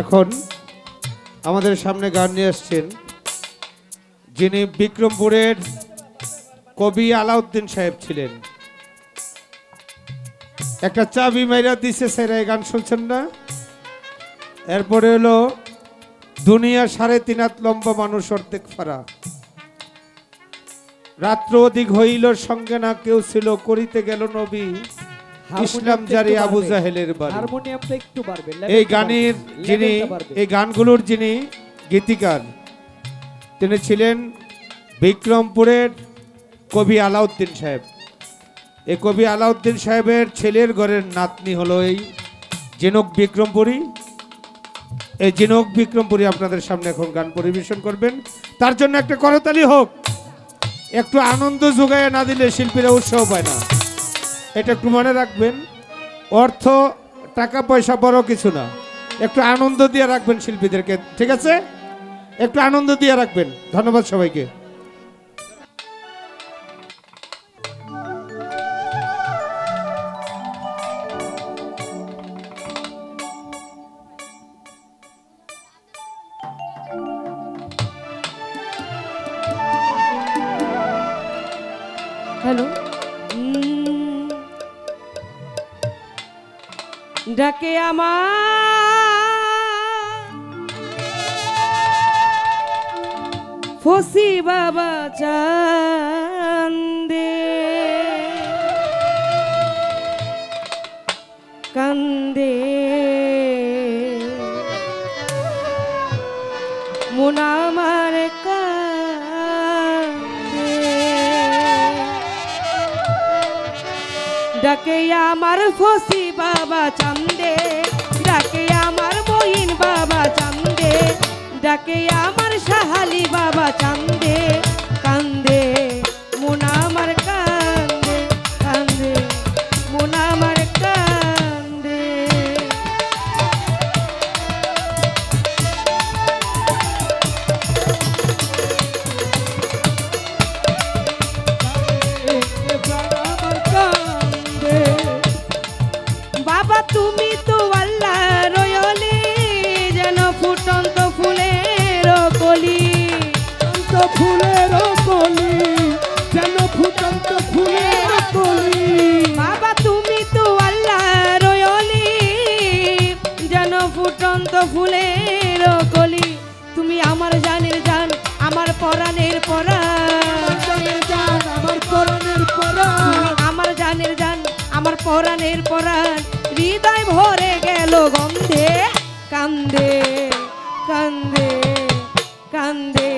এখন আমাদের সামনে গান নিয়ে আসছেন যিনি বিক্রমপুরের কবি আলাউদ্দিন সাহেব ছিলেন। একটা চাবি মাইরা দিছে সেরা গান শুনছেন না? এরপরে হলো, দুনিয়া সাড়ে তিন হাত লম্বা মানুষ অর্ধেক ফারা রাত্র অধিক হইল, সঙ্গে না কেউ ছিল, করিতে গেল নবী। ইসলাম জারি আবু জাহেলের বাড়ি। হারমোনিয়ামটা একটু বাড়বে। এই গানের যিনি এই গানগুলোর যিনি গীতিকার তিনি ছিলেন বিক্রমপুরের কবি আলাউদ্দিন সাহেব। এই কবি আলাউদ্দিন সাহেবের ছেলের ঘরের নাতনি হলো এই জিনক বিক্রমপুরী। এই জিনক বিক্রমপুরী আপনাদের সামনে এখন গান পরিবেশন করবেন। তার জন্য একটা করতালি হোক। একটু আনন্দ যোগায় না দিলে শিল্পীরা উৎসাহ পায় না। এটা একটু মনে রাখবেন, অর্থ, টাকা, পয়সা বড় কিছু না। একটু আনন্দ দিয়ে রাখবেন শিল্পীদেরকে, ঠিক আছে? একটু আনন্দ দিয়ে রাখবেন। ধন্যবাদ সবাইকে। হ্যালো। ডাকে আমার। ফসি বাবা চান্দে। কান্দে। মোনামার কান্দে ডাকে আমার ফসি বাবা চান্দে, ডাকে আমার মহিন বাবা চান্দে, ডাকে আমার সাহালি বাবা চান্দে, কান্দে। ফুটন্ত ফুলের কলি তুমি আমার জানের জান আমার পরাণের পরাণ আমার পরাণের পরাণ আমার জানের জান আমার পরাণের পরাণ হৃদয় ভরে গেল গন্ধে কান্দে কান্দে কান্দে।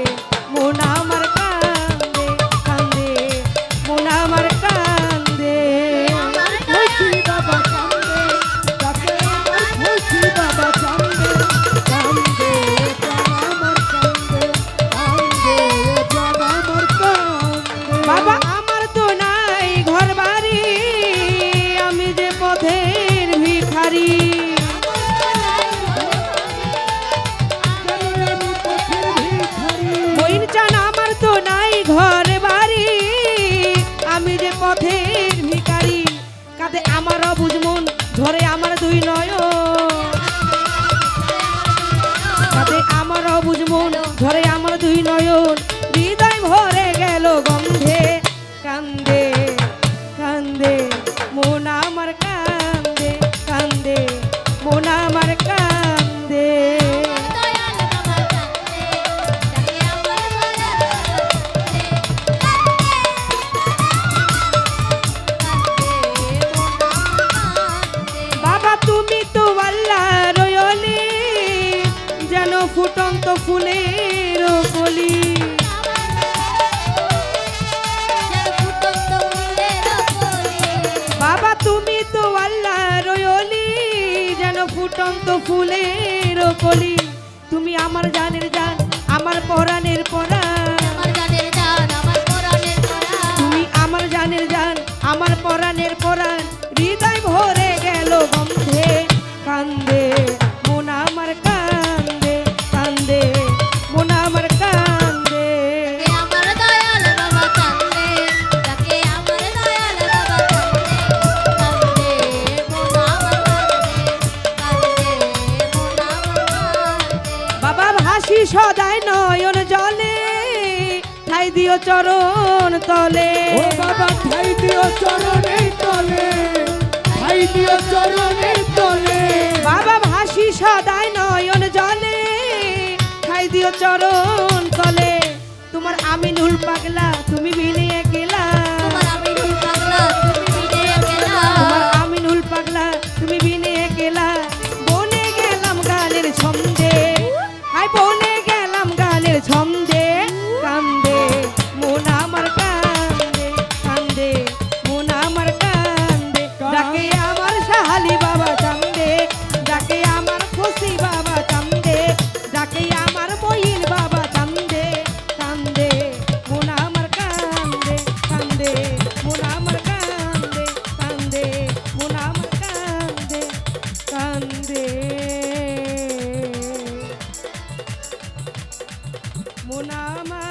ধরে ফুটন্ত ফুলের কলি। বাবা, তুমি তো আল্লাহ রয়লি যেন ফুটন্ত ফুলের কলি। তুমি আমার জানের জান, আমার পরাণের পরাণ তুমি আমার জানের জান, আমার পরাণের পরাণ হৃদয় ভরে গেল গন্ধে, কান্দে। নয়ন জলে ঠাই দিও চরণ তলে। ও বাবা ঠাই দিও চরণের তলে ঠাই দিও চরণের তলে। বাবা ভাসি সদাই নয়ন জলে ঠাই দিও চরণ তলে। তোমার আমিনুল পাগলা তুমি বিলিয়ে আমার